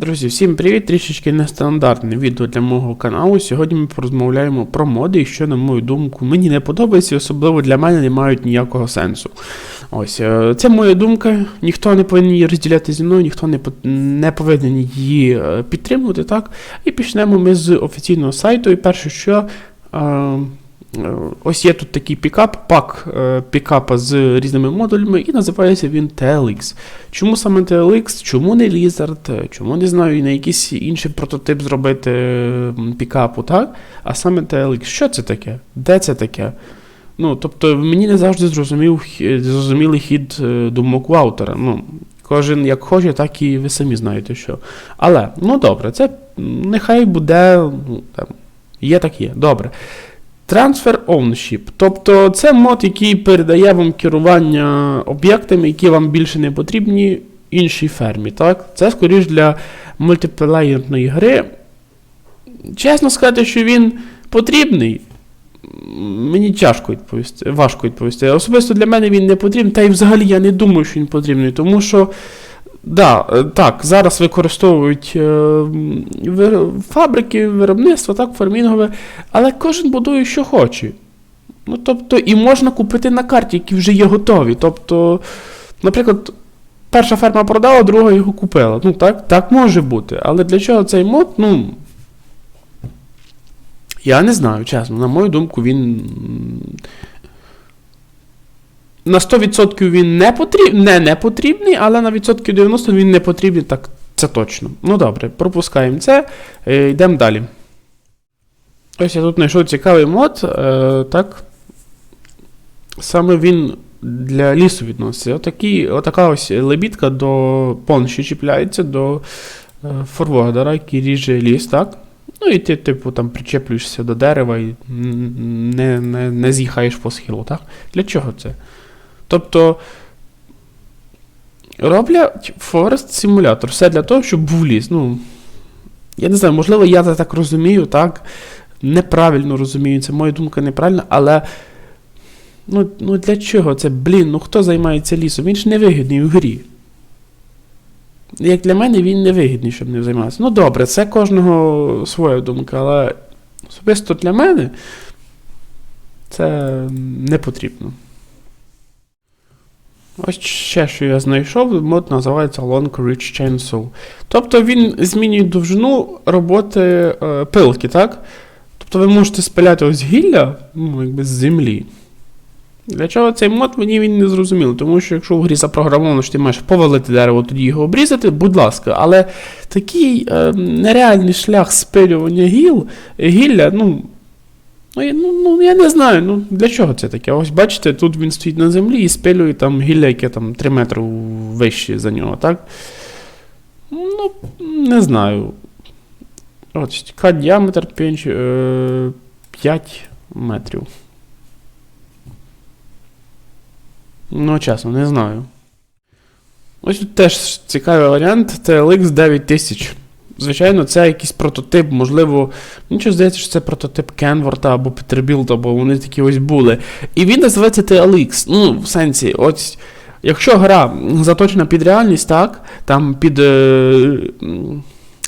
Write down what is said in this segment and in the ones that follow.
Друзі, всім привіт! Трішечки нестандартне відео для мого каналу. Сьогодні ми порозмовляємо про моди, і що, на мою думку, мені не подобається, особливо для мене не мають ніякого сенсу. Ось, е, це моя думка. Ніхто не повинен її розділяти зі мною, ніхто не, не повинен її е, підтримувати, так? І почнемо ми з офіційного сайту. І перше, що. е, Ось є тут такий пікап, пак е, пікапа з різними модулями, і називається він TLX. Чому саме TLX? Чому не Lizard? Чому не знаю, і на якийсь інший прототип зробити пікапу, так? А саме TLX. Що це таке? Де це таке? Ну, тобто, мені не завжди зрозумів, зрозумілий хід е, думок у автора. Ну, кожен як хоче, так і ви самі знаєте, що. Але, ну добре, це нехай буде. Ну, там, є так є. Добре. Transfer Ownership. Тобто це мод, який передає вам керування об'єктами, які вам більше не потрібні іншій фермі. Так? Це скоріш для мультиплеєрної гри. Чесно сказати, що він потрібний. Мені тяжко відповісти, важко відповісти. Особисто для мене він не потрібен, та й взагалі я не думаю, що він потрібний, тому що. Да, е, так, зараз використовують е, фабрики, виробництво, так, фармінгове, але кожен будує, що хоче. Ну, тобто, і можна купити на карті, які вже є готові. Тобто, наприклад, перша ферма продала, друга його купила. Ну, так, так може бути. Але для чого цей мод, ну. Я не знаю, чесно. На мою думку, він. На 100% він не, потріб... не, не потрібний, але на відсотків 90 він не потрібний, так це точно. Ну добре, пропускаємо це. Е, йдемо далі. Ось я тут знайшов цікавий мод. Е, так. Саме він для лісу відноситься. Отакі, отака ось лебідка до понші чіпляється до е, форвардера, який ріже ліс, так? Ну і ти, типу, там причеплюєшся до дерева і не, не, не з'їхаєш по схилу, так? Для чого це? Тобто. Роблять Forest Simulator. Все для того, щоб був ліс. Ну, я не знаю, можливо, я це так розумію, так? Неправильно розумію, це моя думка неправильна, але. Ну, ну для чого це? Блін, ну хто займається лісом? Він ж не вигідний в грі. Як для мене, він не вигідний, щоб не займатися. Ну добре, це кожного своя думка, але особисто для мене це не потрібно. Ось ще, що я знайшов, мод називається Long Reach Chainsaw. Тобто він змінює довжину роботи е, пилки, так? Тобто ви можете спиляти ось гілля, ну, якби з землі. Для чого цей мод мені він не зрозумілий, тому що якщо в грі запрограмовано, що ти маєш повалити дерево, тоді його обрізати, будь ласка, але такий е, нереальний шлях спилювання гіл, гілля, ну. Ну, я- ну, ну, я не знаю, ну для чого це таке? Ось бачите, тут він стоїть на землі і спилює там гілля, яке там 3 метри вище за нього, так? Ну, не знаю. От, така діаметр 5, е, 5 метрів. Ну, чесно, не знаю. Ось тут теж цікавий варіант TLX 9000. Звичайно, це якийсь прототип, можливо, нічого здається, що це прототип Кенворта або Peterbilt, або вони такі ось були. І він називається TLX. Ну, в сенсі, ось. Якщо гра заточена під реальність, так, там під е,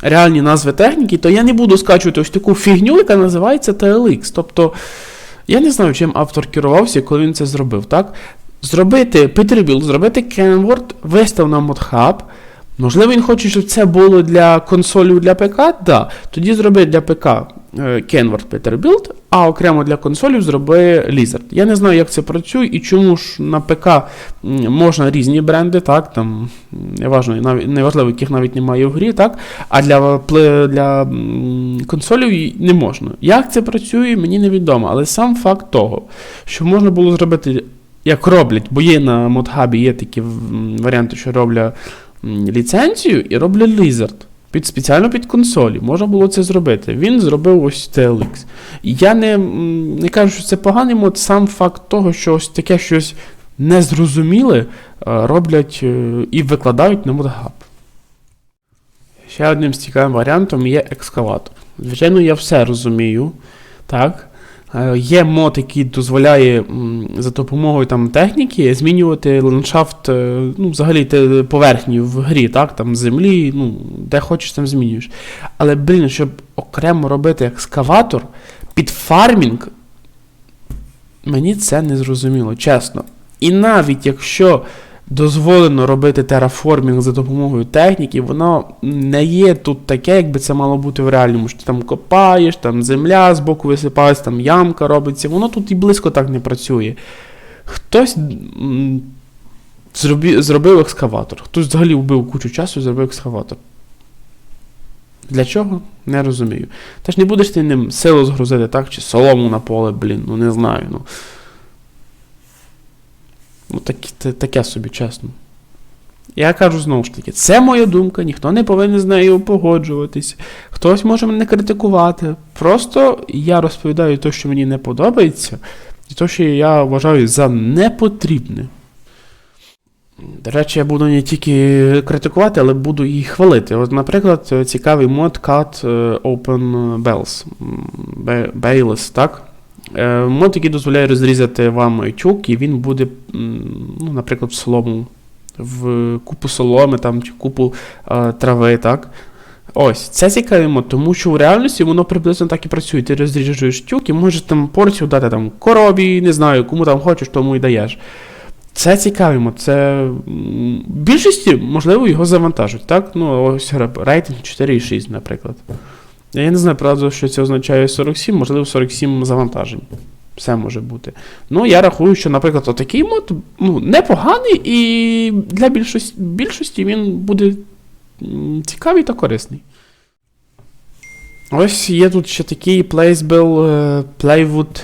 реальні назви техніки, то я не буду скачувати ось таку фігню, яка називається TLX. Тобто, я не знаю, чим автор керувався, коли він це зробив, так? Зробити Peterbilt, зробити Kenworth, вистав на ModHub. Можливо, він хоче, щоб це було для консолів для ПК, да. Тоді зроби для ПК е, Kenworth Peterbilt, а окремо для консолів зроби Lizard. Я не знаю, як це працює і чому ж на ПК можна різні бренди, так, там, навіть, неважливо, яких навіть немає в грі, так, а для, для консолів не можна. Як це працює, мені невідомо, але сам факт того, що можна було зробити, як роблять, бо є на модхабі є такі варіанти, що роблять ліцензію і роблять Lizard. Під, спеціально під консолі. Можна було це зробити. Він зробив ось TLX. Я не, не кажу, що це поганий мод, сам факт того, що ось таке щось незрозуміле е, роблять е, і викладають на ModHub. Ще одним з цікавим варіантом є екскаватор. Звичайно, я все розумію. Так. Е, Є мод, який дозволяє за допомогою там, техніки змінювати ландшафт, е, ну, взагалі поверхні в грі, так? Там землі, ну, де хочеш, там змінюєш. Але, блін, щоб окремо робити екскаватор під фармінг, мені це не зрозуміло, чесно. І навіть якщо дозволено робити тераформінг за допомогою техніки, воно не є тут таке, якби це мало бути в реальному. Що ти там копаєш, там земля з боку висипається, там ямка робиться. Воно тут і близько так не працює. Хтось зробив екскаватор, хтось взагалі вбив кучу часу і зробив екскаватор. Для чого? Не розумію. Та ж не будеш ти ним силу згрузити, так? Чи солому на поле, блін, ну не знаю. Ну, ну так, таке собі, чесно. Я кажу знову ж таки, це моя думка, ніхто не повинен з нею погоджуватись. Хтось може мене критикувати. Просто я розповідаю те, що мені не подобається, і те, що я вважаю за непотрібне. До речі, я буду не тільки критикувати, але буду і хвалити. От, наприклад, цікавий мод Cut е, Open Bells. Bayless, так? Е, Мод, який дозволяє розрізати вам тюк, і він буде, ну, наприклад, в солому, в купу соломи там, чи купу е, трави, так? Ось, це цікавий мод, тому що в реальності воно приблизно так і працює. Ти розріжеш тюк і можеш там порцію дати там корові, не знаю, кому там хочеш, тому і даєш. Це цікавий мод. Це більшості, можливо, його завантажать, так? Ну, ось рейтинг 4,6, наприклад. Я не знаю, правда, що це означає 47, можливо, 47 завантажень. Все може бути. Ну, я рахую, що, наприклад, отакий мод ну, непоганий, і для більшості, більшості він буде цікавий та корисний. Ось є тут ще такий Placeable е, Plywood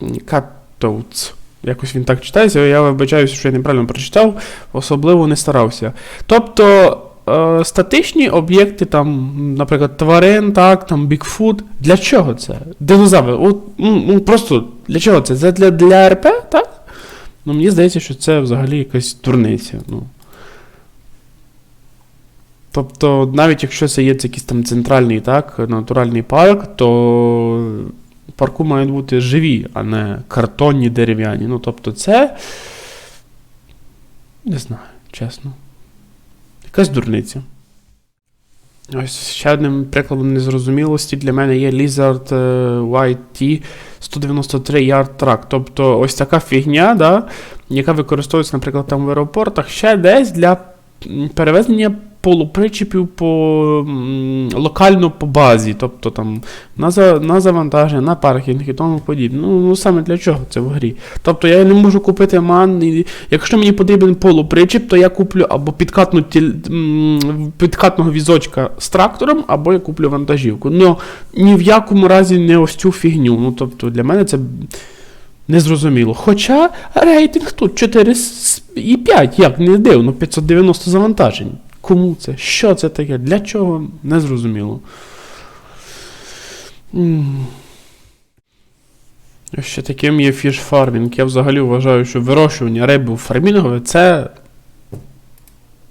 Cutouts. Якось він так читається, я вибачаюся, що я неправильно прочитав, особливо не старався. Тобто е, статичні об'єкти, там, наприклад, тварин, так, там Bigfoot. Для чого це? Динозаври. От, ну, просто для чого це? Це для, для РП, так? Ну, мені здається, що це взагалі якась дурниця. Ну. Тобто, навіть якщо це є якийсь там центральний так, натуральний парк, то парку мають бути живі, а не картонні дерев'яні. Ну, тобто, це. Не знаю, чесно. Якась дурниця. Ось ще одним прикладом незрозумілості для мене є Lizard е, YT 193 Yard Track. Тобто ось така фігня, да, яка використовується, наприклад, там в аеропортах, ще десь для перевезення полупричепів по локально по базі, тобто там на, на завантаження, на паркінг і тому подібне. Ну, ну саме для чого це в грі? Тобто я не можу купити ман. І, якщо мені потрібен полупричеп, то я куплю або підкатну тіль- підкатного візочка з трактором, або я куплю вантажівку. Ну ні в якому разі не ось цю фігню. Ну тобто для мене це. Незрозуміло. Хоча рейтинг тут 4,5, як не дивно, 590 завантажень. Кому це? Що це таке? Для чого? Незрозуміло. Ще таким є фіш-фармінг. Я взагалі вважаю, що вирощування риби фармінгове це.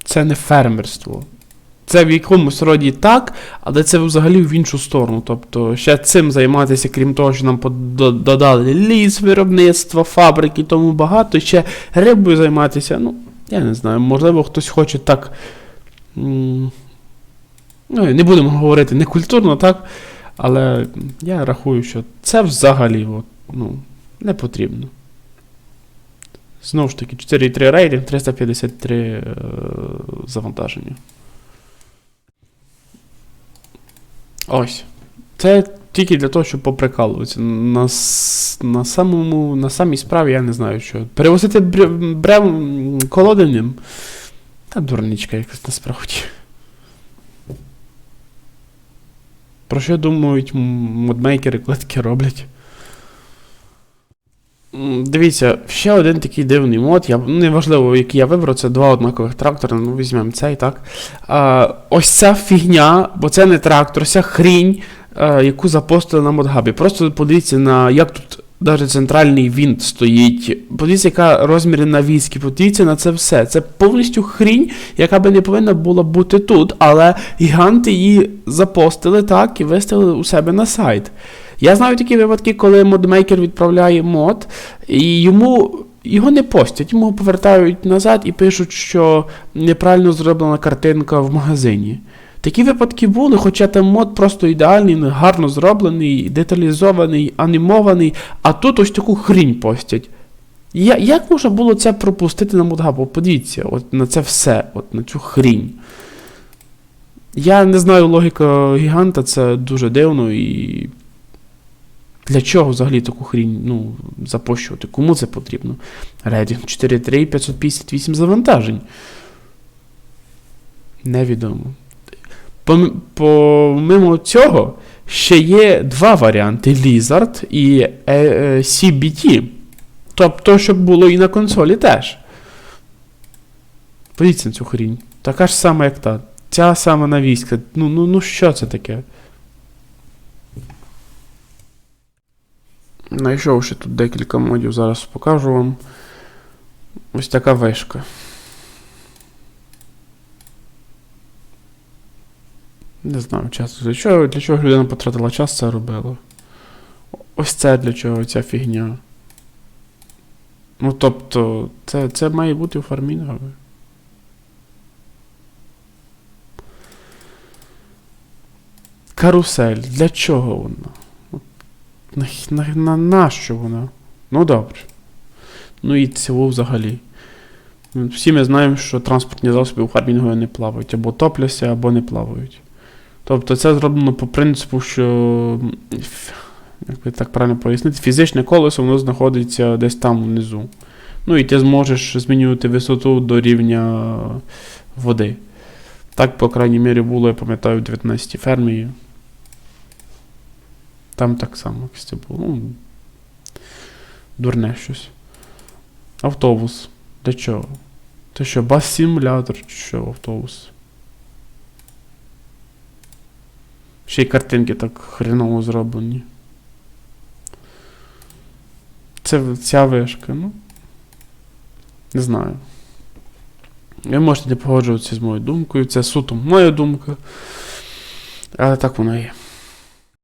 Це не фермерство. Це в якомусь роді так, але це взагалі в іншу сторону. Тобто ще цим займатися, крім того, що нам додали ліс, виробництво, фабрики тому багато, ще рибою займатися. Ну, я не знаю, можливо, хтось хоче так. Ну, не будемо говорити некультурно, так? Але я рахую, що це взагалі от, ну, не потрібно. Знову ж таки, 4,3 рейтинг, 353 е, завантаження. Ось. Це тільки для того, щоб поприкалуватися. На, на, самому, на самій справі я не знаю, що. Перевозити бре- брев колодинням. Та дурничка якась насправді. Про що думають модмейкери, коли роблять? Дивіться, ще один такий дивний мод. Я, ну, неважливо, який я вибрав, це два однакових трактори, ну візьмемо цей, так. А, ось ця фігня, бо це не трактор, ця хрінь, а, яку запостили на модгабі. Просто подивіться на як тут навіть центральний вінт стоїть. Подивіться, яка розміри навіски, подивіться на це все. Це повністю хрінь, яка би не повинна була бути тут, але гіганти її запостили так і виставили у себе на сайт. Я знаю такі випадки, коли модмейкер відправляє мод, і йому його не постять, йому повертають назад і пишуть, що неправильно зроблена картинка в магазині. Такі випадки були, хоча там мод просто ідеальний, гарно зроблений, деталізований, анімований, а тут ось таку хрінь постять. Я, як можна було це пропустити на модгабу? Подивіться, от на це все, от на цю хрінь. Я не знаю логіка гіганта, це дуже дивно і. Для чого взагалі таку хрінь ну, запощувати? Кому це потрібно? Рейтинг 4.3 558 завантажень. Невідомо. Пом- Помимо цього, ще є два варіанти: Lizard і е, е, CBT. Тобто, щоб було і на консолі теж. Подивіться на цю хрінь. Така ж сама, як та. Ця сама навіска. Ну, ну, ну що це таке? Знайшов ще тут декілька модів, зараз покажу вам. Ось така вишка. Не знаю, час. Для чого, для чого людина потратила час, це робила. Ось це для чого ця фігня. Ну, тобто, це, це має бути у фармінгові. Карусель. Для чого вона? На, на, на, на що вона? Ну добре. Ну і цього взагалі. Всі ми знаємо, що транспортні засоби у фармінгові не плавають, або топляться, або не плавають. Тобто це зроблено по принципу, що, як би так правильно пояснити, фізичне колесо воно знаходиться десь там внизу. Ну і ти зможеш змінювати висоту до рівня води. Так, по крайній мірі, було, я пам'ятаю, в 19 й фермі. Там так само це було. Ну, дурне щось. Автобус. Для чого? Це що, бас-симулятор чи що автобус? Ще й картинки так хреново зроблені. Це ця вишка, ну. Не знаю. Ви можете не погоджуватися з моєю думкою, це суто моя думка. Але так воно є.